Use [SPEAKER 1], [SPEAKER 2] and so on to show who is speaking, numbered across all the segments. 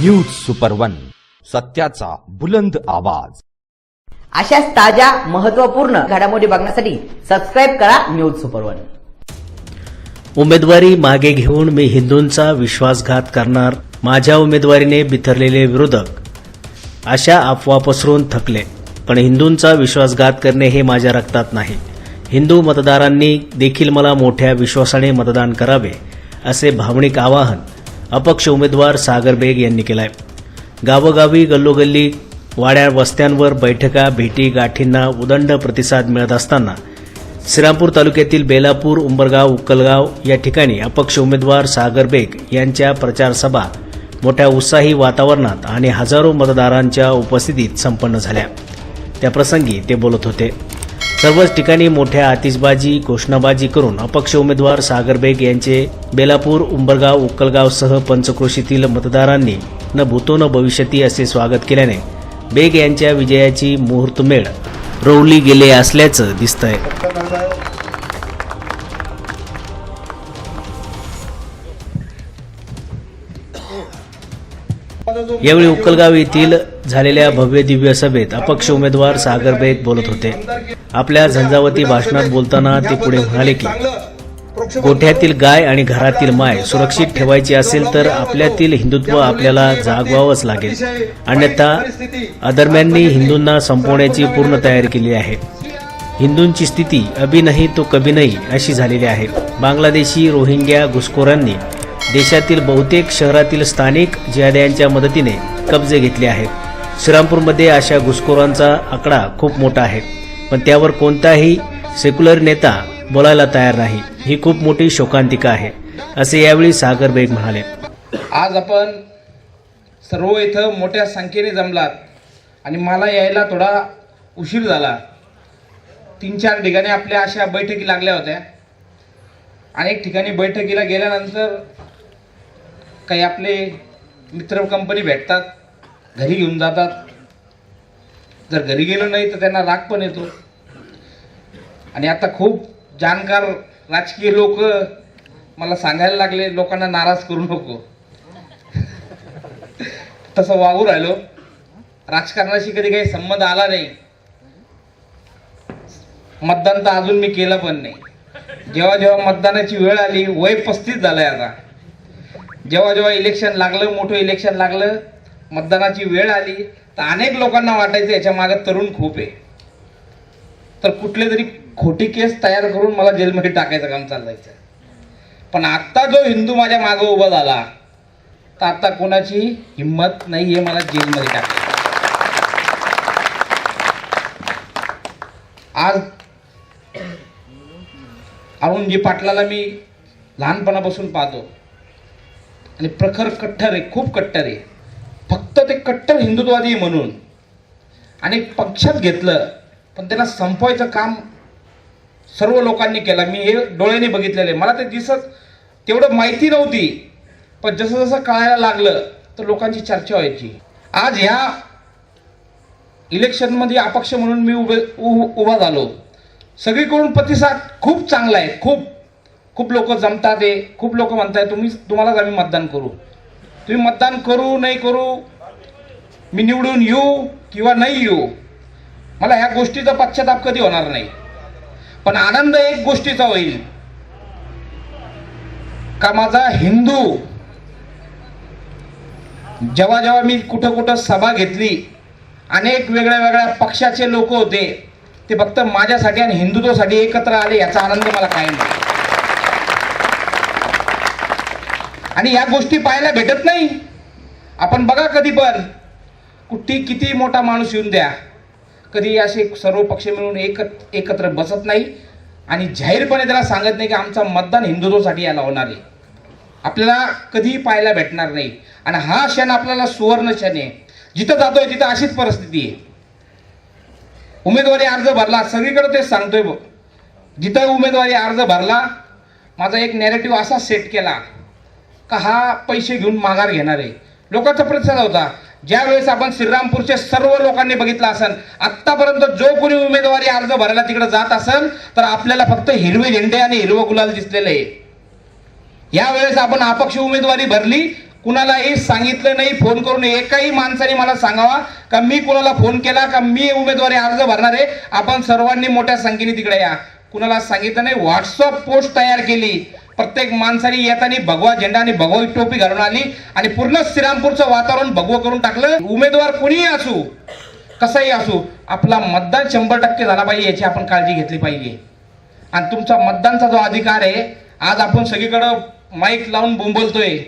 [SPEAKER 1] News super one सत्याचा बुलंद आवाज.
[SPEAKER 2] अशाच ताज्या महत्त्वपूर्ण घडामोडी बघण्यासाठी सबस्क्राईब करा न्यूज सुपर वन
[SPEAKER 3] उमेदवारी मागे घेऊन मी हिंदूंचा विश्वासघात करणार माझ्या उमेदवारीने बिथरलेले विरोधक. अशा अफवा पसरून थकले पण हिंदूंचा विश्वासघात करणे हे माझ्या रक्तात नाही. हिंदू मतदारांनी देखील मला मोठ्या विश्वासाने मतदान करावे असे भावनिक आवाहन अपक्ष उमेदवार सागर बेग यांनी केलंय. गावोगावी गल्लोगल्ली वाड्या वस्त्यांवर बैठका भेटी गाठींना उदंड प्रतिसाद मिळत असताना श्रीरामपूर तालुक्यातील बेलापूर उंबरगाव उक्कलगाव या ठिकाणी अपक्ष उमेदवार सागर बेग यांच्या प्रचारसभा मोठ्या उत्साही वातावरणात आणि हजारो मतदारांच्या उपस्थितीत संपन्न झाल्या. त्याप्रसंगी ते बोलत होते. सर्वच ठिकाणी मोठ्या आतिषबाजी घोषणाबाजी करून अपक्ष उमेदवार सागर बेग यांचे बेलापूर उंबरगाव उक्कलगावसह पंचक्रोशीतील मतदारांनी न भूतो न भविष्यती असे स्वागत केल्याने बेग यांच्या विजयाची मुहूर्तमेढ रोवली गेले असल्याचं दिसतंय. यावेळी उक्कलगाव येथील झालेल्या भव्य दिव्य सभेत अपक्ष उमेदवार सागर बेग बोलत होते. आपल्या झंझावती भाषणात बोलताना ते पुढे म्हणाले की गोठ्यातील गाय आणि घरातील माय सुरक्षित ठेवायची असेल तर आपल्यातील हिंदुत्व आपल्याला जागवावंच लागेल. अन्यथा अदरम्यांनी हिंदूंना संपवण्याची पूर्ण तयारी केली आहे. हिंदूंची स्थिती अभी नाही तो कभी नाही अशी झालेली आहे. बांगलादेशी रोहिंग्या घुसखोरांनी देशातील बहुतेक शहरातील स्थानिक जिहाद्यांच्या मदतीने कब्जे घेतले आहेत. श्रीरामपूरमध्ये अशा घुसखोरांचा आकडा खूप मोठा आहे. पण त्यावर कोणताही सेक्युलर नेता बोलायला तयार नाही. ही खूप मोठी शोकांतिका आहे असे यावेळी सागर बेग म्हणाले.
[SPEAKER 4] आज आपण सर्व इथं मोठ्या संख्येने जमलात आणि मला यायला थोडा उशीर झाला. तीन चार ठिकाणी आपल्या अशा बैठकी लागल्या होत्या. अनेक ठिकाणी बैठकीला गेल्यानंतर काही आपले मित्र कंपनी भेटतात घरी घेऊन जातात. जर घरी गेलो नाही तर त्यांना राग पण येतो. आणि आता खूप जाणकार राजकीय लोक मला सांगायला लागले लोकांना नाराज करू नको. तसं वागू राहिलो. राजकारणाशी कधी काही संबंध आला नाही. मतदान तर अजून मी केलं पण नाही. जेव्हा जेव्हा मतदानाची वेळ आली वय पस्तीस झालंय आता. जेव्हा जेव्हा इलेक्शन लागलं मोठं इलेक्शन लागलं मतदानाची वेळ आली तर अनेक लोकांना वाटायचं याच्या मागे तरुण खूप आहे. तर कुठले तरी खोटी केस तयार करून मला जेलमध्ये टाकायचं काम चालायचं पण आत्ता जो हिंदू माझ्या मागं उभा झाला तर आत्ता कोणाची हिंमत नाही हे मला जेलमध्ये टाकायचं. आज अरुणजी पाटलाला मी लहानपणापासून पाहतो. आणि प्रखर कट्टर आहे खूप कट्टर आहे. फक्त ते कट्टर हिंदुत्ववादी म्हणून. आणि पक्षात घेतलं पण त्याला संपवायचं काम सर्व लोकांनी केलं. मी हे डोळ्याने बघितलेलं आहे. मला ते दिसत तेवढं माहिती नव्हती. पण जसं जसं कळायला लागलं तर लोकांची चर्चा व्हायची. आज ह्या इलेक्शनमध्ये अपक्ष म्हणून मी उभे उ- उभा झालो. सगळीकडून प्रतिसाद खूप चांगला आहे खूप. खूप लोक जमतात आहे खूप लोक म्हणताय तुम्ही तुम्हालाच आम्ही मतदान करू. तुम्ही मतदान करू नाही करू मी निवडून येऊ किंवा नाही येऊ मला ह्या गोष्टीचा पश्चाताप कधी होणार नाही. पण आनंद एक गोष्टीचा होईल. का माझा हिंदू जेव्हा जेव्हा मी कुठं कुठं सभा घेतली अनेक वेगळ्या वेगळ्या पक्षाचे लोक होते ते फक्त माझ्यासाठी आणि हिंदुत्वासाठी एकत्र आले याचा आनंद मला कायम नाही आणि या गोष्टी पाहायला भेटत नाही. आपण बघा कधी पण कुठे किती मोठा माणूस येऊन द्या. कधी असे सर्व पक्ष मिळून एक एकत्र बसत नाही आणि जाहीरपणे त्याला सांगत नाही की आमचा मतदान हिंदुत्वासाठी याला होणार आहे. आपल्याला कधीही पाहायला भेटणार नाही. आणि हा क्षण आपल्याला सुवर्ण क्षण आहे. जिथं जातोय तिथं अशीच परिस्थिती आहे. उमेदवारी अर्ज भरला सगळीकडे तेच सांगतोय बघ. जिथं उमेदवारी अर्ज भरला माझा एक नॅरेटिव्ह असा सेट केला. का हा पैसे घेऊन माघार घेणार? आहे लोकांचा प्रतिसाद होता ज्या वेळेस आपण श्रीरामपूरच्या सर्व लोकांनी बघितलं असेल आत्तापर्यंत जो कोणी उमेदवारी अर्ज भरायला तिकडे जात असेल तर आपल्याला फक्त हिरवे झेंडे आणि हिरवं गुलाल दिसलेलं आहे. यावेळेस आपण अपक्ष उमेदवारी भरली कुणालाही सांगितलं नाही फोन करून एकाही माणसाने मला सांगावा का मी कुणाला फोन केला का मी उमेदवारी अर्ज भरणार आहे आपण सर्वांनी मोठ्या संख्येने तिकडे या. कुणाला सांगितलं नाही व्हॉट्सअप पोस्ट तयार केली. प्रत्येक माणसाने येताना भगवा झेंडा आणि भगवा टोपी घालून आली आणि पूर्ण श्रीरामपूरचं वातावरण भगवं करून टाकलं. उमेदवार कुणीही असू कसाही असू आपला मतदान शंभर टक्के झाला पाहिजे याची आपण काळजी घेतली पाहिजे. आणि तुमचा मतदानचा जो अधिकार आहे आज आपण सगळीकडं माईक लावून बोंबलतोय.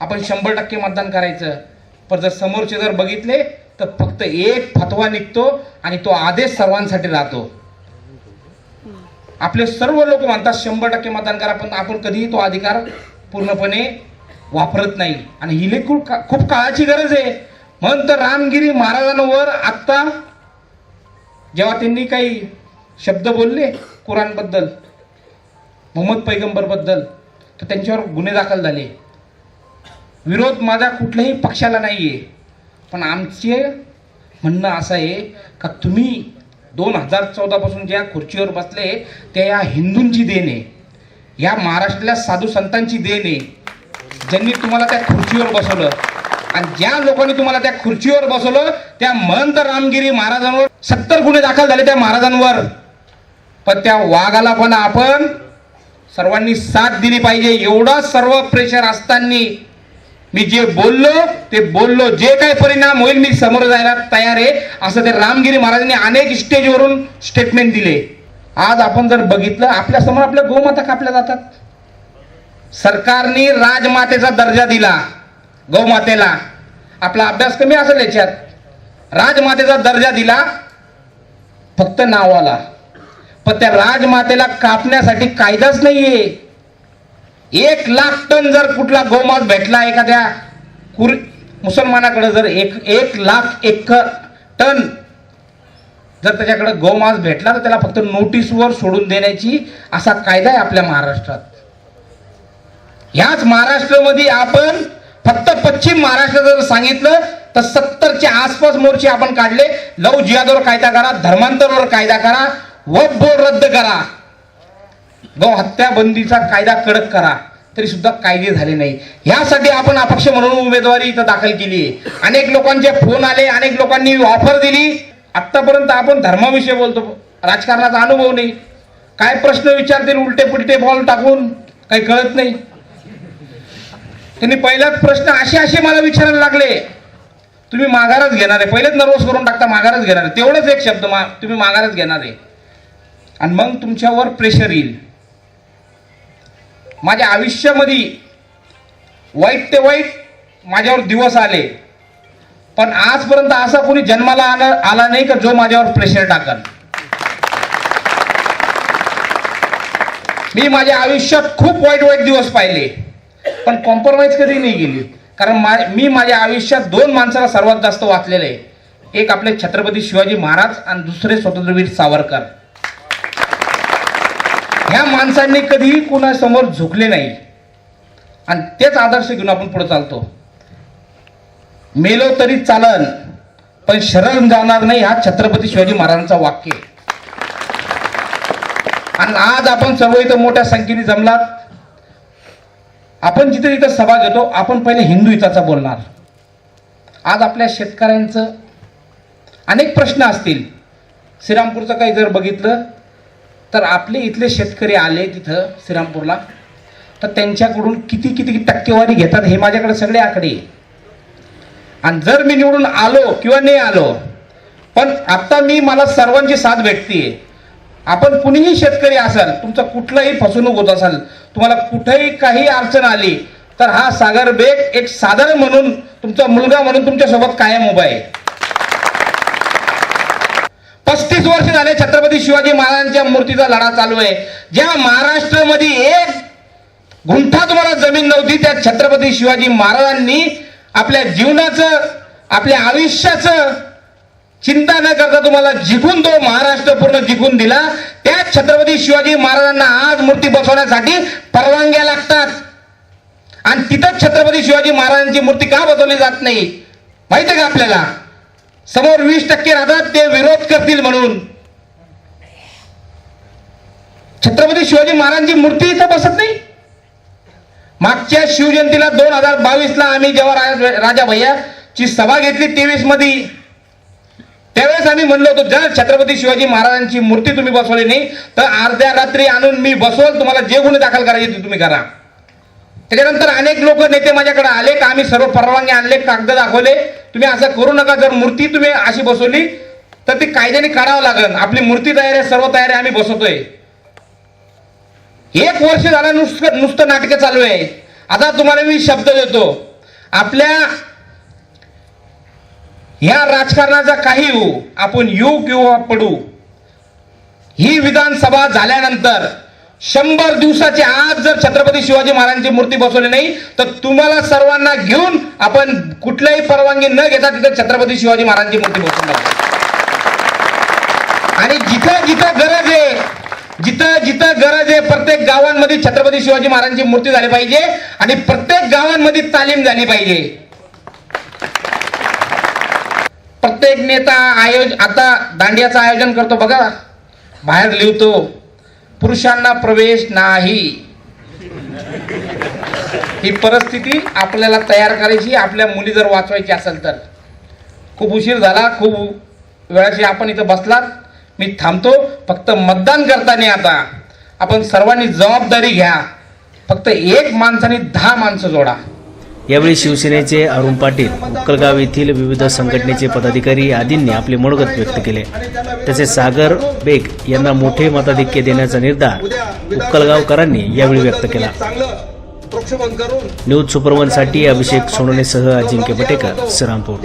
[SPEAKER 4] आपण शंभर टक्के मतदान करायचं. पण जर समोरचे जर बघितले तर फक्त एक फतवा निघतो आणि तो आदेश सर्वांसाठी राहतो. आपले सर्व लोक म्हणतात शंभर टक्के मतदान करा पण आपण कधीही तो अधिकार पूर्णपणे वापरत नाही. आणि ही खूप का- खूप काळाची गरज आहे. म्हणून तर रामगिरी महाराजांवर आत्ता जेव्हा त्यांनी काही शब्द बोलले कुराणबद्दल मोहम्मद पैगंबरबद्दल तर त्यांच्यावर गुन्हे दाखल झाले. विरोध माझा कुठल्याही पक्षाला नाही आहे पण आमचे म्हणणं असं आहे का तुम्ही दोन हजार चौदापासून ज्या खुर्चीवर बसले त्या या हिंदूंची देण आहे या महाराष्ट्रातल्या साधू संतांची देण आहे ज्यांनी तुम्हाला त्या खुर्चीवर बसवलं. आणि ज्या लोकांनी तुम्हाला त्या खुर्चीवर बसवलं त्या महंत रामगिरी महाराजांवर सत्तर गुन्हे दाखल झाले त्या महाराजांवर. पण त्या वाघाला पण आपण सर्वांनी साथ दिली पाहिजे. एवढा सर्व प्रेशर असताना मी जे बोललो ते बोललो. जे काही परिणाम होईल मी समोर जायला तयार आहे. असं ते रामगिरी महाराजांनी अनेक स्टेजवरून स्टेटमेंट दिले. आज आपण जर बघितलं आपल्यासमोर आपल्या गोमाता कापल्या जातात. सरकारने राजमातेचा दर्जा दिला. गौमातेला. आपला अभ्यास कमी असेल याच्यात. राजमातेचा दर्जा दिला. फक्त नावाला. पण त्या राजमातेला कापण्यासाठी कायदाच नाहीये. एक लाख टन जर कुठला गोमांस भेटला एखाद्या कुर मुसलमानाकडे जर एक एक लाख एक टन जर त्याच्याकडे गोमांस भेटला तर त्याला फक्त नोटीसवर सोडून देण्याची असा कायदा आहे आपल्या महाराष्ट्रात. ह्याच महाराष्ट्रामध्ये आपण फक्त पश्चिम महाराष्ट्र जर सांगितलं तर सत्तरच्या आसपास मोर्चे आपण काढले. लव जिहादवर कायदा करा धर्मांतरवर कायदा करा वफ बोर्ड रद्द करा. गौ हत्याबंदीचा कायदा कडक करा तरी सुद्धा कायदे झाले नाही. ह्यासाठी आपण अपक्ष म्हणून उमेदवारी इथं दाखल केली आहे. अनेक लोकांचे फोन आले अनेक लोकांनी ऑफर दिली. आतापर्यंत आपण धर्माविषयी बोलतो. राजकारणाचा अनुभव नाही. काय प्रश्न विचारतील उलटे पुलटे बॉल टाकून? काही कळत नाही. त्यांनी पहिलाच प्रश्न असे असे मला विचारायला लागले. तुम्ही माघारच घेणार आहे. पहिलेच नर्वस करून टाकता माघारच घेणार आहे. तेवढंच एक शब्द मा तुम्ही माघारच घेणार आहे. आणि मग तुमच्यावर प्रेशर येईल. माझ्या आयुष्यामध्ये वाईट ते वाईट माझ्यावर दिवस आले. पण आजपर्यंत असा कोणी जन्माला आला आला नाही का जो माझ्यावर प्रेशर टाकल? मी माझ्या आयुष्यात खूप वाईट वाईट दिवस पाहिले. पण कॉम्प्रोमाइज कधी नाही गेली कारण मा मी माझ्या आयुष्यात दोन माणसाला सर्वात जास्त वाचलेले आहे. एक आपले छत्रपती शिवाजी महाराज आणि दुसरे स्वतंत्रवीर सावरकर. ह्या माणसांनी कधीही कुणासमोर झुकले नाही. आणि तेच आदर्श घेऊन आपण पुढे चालतो. मेलो तरी चालन पण शरण जाणार नाही हा छत्रपती शिवाजी महाराजांचा वाक्य. आणि आज आपण सर्व इथं मोठ्या संख्येने जमलात. आपण जिथे इथं सभा घेतो आपण पहिले हिंदू हिताचा बोलणार. आज आपल्या शेतकऱ्यांचं अनेक प्रश्न असतील. श्रीरामपूरचं काही जर बघितलं तर आपले इथले शेतकरी आले तिथं श्रीरामपूरला. तर त्यांच्याकडून किती किती टक्केवारी घेतात हे माझ्याकडे सगळे आकडे आणि जर मी निवडून आलो किंवा नाही आलो पण आता मी मला सर्वांची साथ भेटते. आपण कुणीही शेतकरी असाल तुमचं कुठलंही फसवणूक होत असाल तुम्हाला कुठेही काही अडचण आली तर हा सागर बेग एक साधारण म्हणून तुमचा मुलगा म्हणून तुमच्यासोबत कायम उभा आहे. पस्तीस वर्ष झाले छत्रपती शिवाजी महाराजांच्या मूर्तीचा लढा चालू आहे. ज्या महाराष्ट्रामध्ये एक गुंठा तुम्हाला जमीन नव्हती त्या छत्रपती शिवाजी महाराजांनी आपल्या जीवनाचं आपल्या आयुष्याचं चिंता न करता तुम्हाला जिंकून तो महाराष्ट्र पूर्ण जिंकून दिला. त्या छत्रपती शिवाजी महाराजांना आज मूर्ती बसवण्यासाठी परवानग्या लागतात. आणि तिथंच छत्रपती शिवाजी महाराजांची मूर्ती का बसवली जात नाही? माहिती का आपल्याला? समोर वीस टक्के राहतात ते विरोध करतील म्हणून. छत्रपती शिवाजी महाराजांची मूर्ती इथं बसत नाही. मागच्या शिवजयंतीला दोन हजार बावीस ला आम्ही जेव्हा राजा राजा भैयाची सभा घेतली तेवीसमध्ये त्यावेळेस आम्ही म्हणलो होतो जर छत्रपती शिवाजी महाराजांची मूर्ती तुम्ही बसवली नाही तर अर्ध्या रात्री आणून मी बसवल तुम्हाला जे गुन्हे दाखल करायचे ते तुम्ही करा. त्याच्यानंतर अनेक लोक नेते माझ्याकडे आले का आम्ही सर्व परवानगी आणले कागद दाखवले. तुम्ही असं करू नका. जर मूर्ती तुम्ही अशी बसवली तर ती कायद्याने काढावं लागेल. आपली मूर्ती तयार आहे सर्व तयार आहे आम्ही बसवतोय. एक वर्ष झालं नुसतं नुसतं नाटकं चालू आहे. आता तुम्हाला मी शब्द देतो. आपल्या ह्या राजकारणाचा काही होऊ आपण येऊ किंवा पडू ही विधानसभा झाल्यानंतर शंभर दिवसाच्या आज जर छत्रपती शिवाजी महाराजांची मूर्ती बसवली नाही तर तुम्हाला सर्वांना घेऊन आपण कुठल्याही परवानगी न घेता तिथे छत्रपती शिवाजी महाराजांची मूर्ती बसवून आणि जिथं जिथं गरज आहे जिथं जिथं गरज आहे प्रत्येक गावांमध्ये छत्रपती शिवाजी महाराजांची मूर्ती झाली पाहिजे आणि प्रत्येक गावांमध्ये तालीम झाली पाहिजे. प्रत्येक नेता आयोज आता दांडियाचं आयोजन करतो बघा. बाहेर लिहितो पुरुषांना प्रवेश नाही. ही परिस्थिती आपल्याला तयार करायची आपल्या मुली जर वाचवायची असेल तर. खूप उशीर झाला खूप वेळाशी आपण इथं बसलात. मी थांबतो फक्त मतदान करताना आता. आपण सर्वांनी जबाबदारी घ्या. फक्त एक माणसाने दहा माणसं जोडा.
[SPEAKER 3] यावेळी शिवसेनेचे अरुण पाटील उक्कलगाव येथील विविध संघटनेचे पदाधिकारी आदींनी आपले मनोगत व्यक्त केले. तसेच सागर बेग यांना मोठे मताधिक्य देण्याचा निर्धार उक्कलगावकरांनी यावेळी व्यक्त केला.
[SPEAKER 5] न्यूज सुपरवनसाठी
[SPEAKER 3] न्यूज सुपरवनसाठी अभिषेक सोनवणेसह अजिंक्य बटेकर श्रीरामपूर